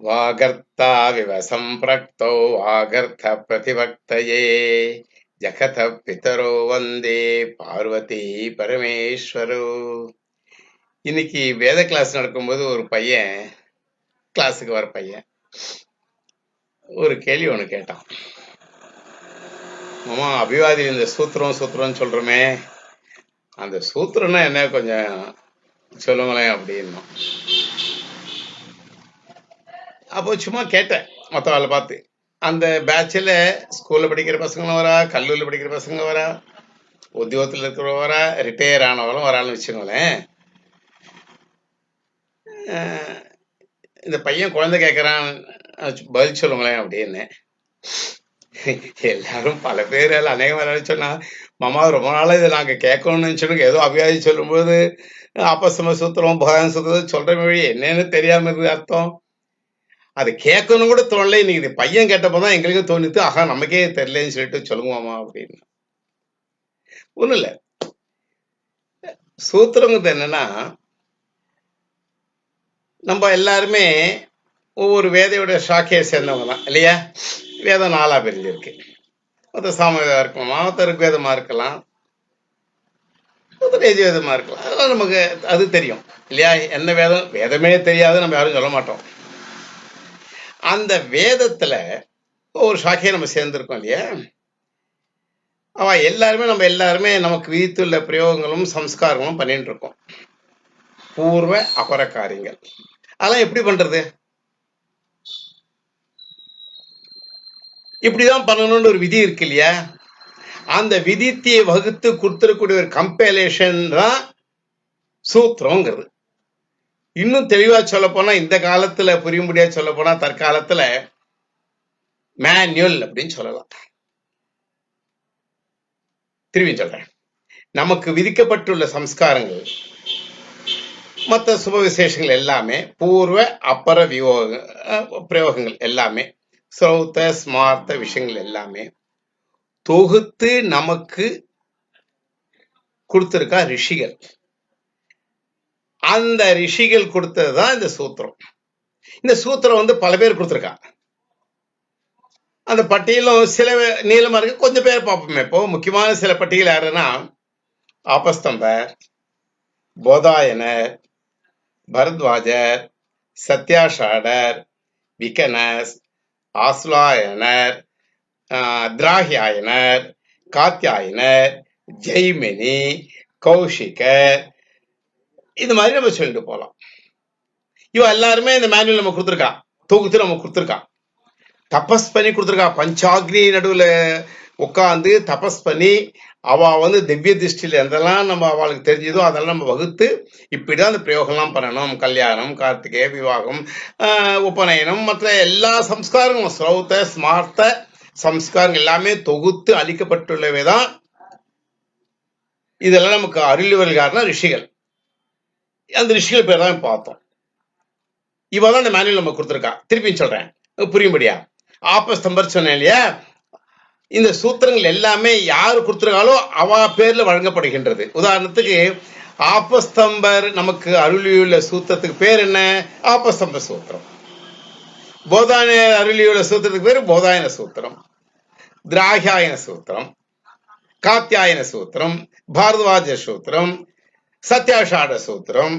वागर्ताविव सम्प्रक्तौ वागर्थ प्रतिवक्तये ஜகத பிதரோ வந்தே பார்வதி பரமேஸ்வரோ இன்னைக்கு வேத கிளாஸ் நடக்கும்போது ஒரு பையன் கிளாஸுக்கு வர பையன் ஒரு கேள்வி ஒன்று கேட்டான் மாமா அபிவாதி இந்த சூத்திரம் சூத்திரம்னு சொல்றோமே அந்த சூத்திரம்னா என்ன கொஞ்சம் சொல்லுங்களேன் அப்படின்னா அப்போ சும்மா கேட்டேன் மற்றவாளை பார்த்து. அந்த பேட்சில் ஸ்கூலில் படிக்கிற பசங்களும் வரா கல்லூரியில் படிக்கிற பசங்க வரா உத்தியோகத்தில் இருக்கிற வரா ரிட்டையர் ஆனவங்களும் வரான்னு வச்சுக்கோங்களேன். இந்த பையன் குழந்தை கேட்குறான் பதில் சொல்லுங்களேன் அப்படின்னு. எல்லாரும் பல பேர் எல்லாம் அநேகம் எல்லாரும் சொன்னா மாமா ரொம்ப நாளாக இதை நாங்கள் கேட்கணும்னு சொல்லுங்க ஏதோ அபியாதி சொல்லும்போது அப்பசம சூத்திரம் பகவான் சூத்திரம் சொல்கிற மொழி என்னன்னு தெரியாமல் இருக்குது அர்த்தம். அது கேட்கணும் கூட தோணல. இன்னைக்கு இது பையன் கேட்டப்பதான் எங்களுக்கு தோணுது. ஆஹா நமக்கே தெரியலன்னு சொல்லிட்டு சொல்லுங்க அப்படின்னு. ஒண்ணும் இல்ல. சூத்திரங்கிறது என்னன்னா நம்ம எல்லாருமே ஒவ்வொரு வேதையோட ஷாக்கையை சேர்ந்தவங்க தான் இல்லையா? வேதம் நாலா பிரிஞ்சிருக்கு. ஒருத்தர் சாமவேதம் இருக்கலாம் ஒருத்தர் வேதமாக இருக்கலாம் ஒருத்தர் வேதமாக இருக்கலாம். அதெல்லாம் நமக்கு அது தெரியும் இல்லையா? என்ன வேதம்? வேதமே தெரியாது நம்ம யாரும் சொல்ல மாட்டோம். அந்த வேதத்துல ஒரு சாட்சியை நம்ம சேர்ந்திருக்கோம் இல்லையா? அவ எல்லாருமே நம்ம எல்லாருமே நமக்கு விதித்துள்ள பிரயோகங்களும் சம்ஸ்காரங்களும் பண்ணிட்டு இருக்கோம். பூர்வ அபர காரியங்கள் அதெல்லாம் எப்படி பண்றது? இப்படிதான் பண்ணணும்னு ஒரு விதி இருக்கு இல்லையா? அந்த விதித்தியை வகுத்து கொடுத்துருக்கூடிய ஒரு கம்பேலேஷன் தான் சூத்திரங்கிறது. இன்னும் தெளிவா சொல்ல போனா இந்த காலத்துல புரியும்படியா சொல்ல போனா தற்காலத்துல மேனுவல் அப்படின்னு சொல்லலாம். திரும்பி சொல்றேன். நமக்கு விதிக்கப்பட்டுள்ள சம்ஸ்காரங்கள் மற்ற சுப விசேஷங்கள் எல்லாமே பூர்வ அப்பர வியோக பிரயோகங்கள் எல்லாமே சௌத்த ஸ்மார்த்த விஷயங்கள் எல்லாமே தொகுத்து நமக்கு கொடுத்துருக்கா ரிஷிகள். அந்த ரிஷிகள் கொடுத்தது தான் இந்த சூத்திரம். இந்த சூத்திரம் வந்து பல பேர் கொடுத்துருக்கா. அந்த பட்டியலும் சில நீளமாக இருக்கு. கொஞ்சம் பேர் பார்ப்போமே இப்போ. முக்கியமான சில பட்டியல் யாருன்னா ஆபஸ்தம்பர் போதாயனர் பரத்வாஜர் சத்யாஷாடர் விகனஸ் ஆஸ்லாயனர் ஆஹ், திராகியாயனர் காத்தியாயனர் ஜெய்மினி கௌஷிகர் இது மாதிரி நம்ம சொல்லிட்டு போகலாம் இவன் எல்லாருமே இந்த மேனுவல் நம்ம கொடுத்துருக்கா. தொகுத்து நம்ம கொடுத்துருக்கா. தபஸ் பண்ணி கொடுத்துருக்கா. பஞ்சாக்னி நடுவில் உட்காந்து தபஸ் பண்ணி அவள் வந்து திவ்ய திருஷ்டியில் எதெல்லாம் நம்ம அவளுக்கு தெரிஞ்சதோ அதெல்லாம் நம்ம வகுத்து இப்படி தான் அந்த பிரயோகம்லாம் பண்ணணும். கல்யாணம் கார்த்திகை விவாகம் ஆஹ், உபநயனம் மற்ற எல்லா சம்ஸ்காரங்களும் ஸ்ரௌத்த ஸ்மார்த்த சம்ஸ்காரங்கள் எல்லாமே தொகுத்து அளிக்கப்பட்டுள்ளவை தான் இதெல்லாம் நமக்கு அருள்வல்காரனா ரிஷிகள். அந்த ரிஷிகள் பேர் தான் பார்த்தோம். இவ தான் இந்த மேனுவல் நம்ம கொடுத்துருக்கா. திருப்பியும் சொல்றேன். புரியும்படியா? ஆபஸ்தம்பர் சொன்னேன் இல்லையா? இந்த சூத்திரங்கள் எல்லாமே யாரு கொடுத்துருக்காலோ அவ பேர்ல வழங்கப்படுகின்றது. உதாரணத்துக்கு ஆப்பஸ்தம்பர் நமக்கு அருளியுள்ள சூத்திரத்துக்கு பேர் என்ன? ஆப்பஸ்தம்ப சூத்திரம். போதாயன அருளியுள்ள சூத்திரத்துக்கு பேர் போதாயன சூத்திரம். திராகியாயன சூத்திரம். காத்தியாயன சூத்திரம். பாரத்வாஜ சூத்திரம். சத்யாஷாட சூத்திரம்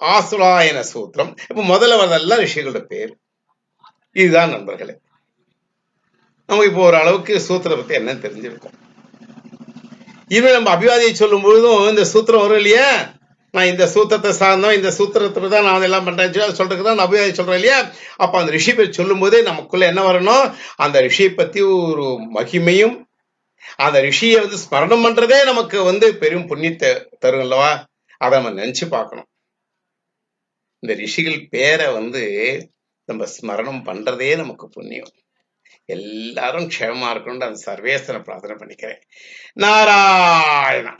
ஆசுராயன சூத்திரம். இப்ப முதல்ல வரதெல்லாம் ரிஷிகளோட பேர். இதுதான் நண்பர்களே. நமக்கு இப்போ ஒரு அளவுக்கு சூத்திரத்தை பத்தி என்னன்னு தெரிஞ்சிருக்கோம். இனிமே நம்ம அபிவாதியை சொல்லும் பொழுதும் இந்த சூத்திரம் வரும் இல்லையா? நான் இந்த சூத்திரத்தை சார்ந்தோம் இந்த சூத்திரத்தை தான் நான் எல்லாம் பண்றேன் சொல்றதுக்கு தான் நான் அபிவாதி சொல்றேன் இல்லையா? அப்ப அந்த ரிஷி பேர் சொல்லும் போதே நமக்குள்ள என்ன வரணும்? அந்த ரிஷியை பத்தி ஒரு மகிமையும் அந்த ரிஷியை வந்து ஸ்மரணம் பண்றதே நமக்கு வந்து பெரும் புண்ணியத்தை தரும் அல்லவா அதை நம்ம நினைச்சு பார்க்கணும். இந்த ரிஷிகள் பேரை வந்து நம்ம ஸ்மரணம் பண்றதே நமக்கு புண்ணியம். எல்லாரும் க்ஷேமமா இருக்கணும்னு அந்த சர்வேசனை பிரார்த்தனை பண்ணிக்கிறேன். நாராயணா!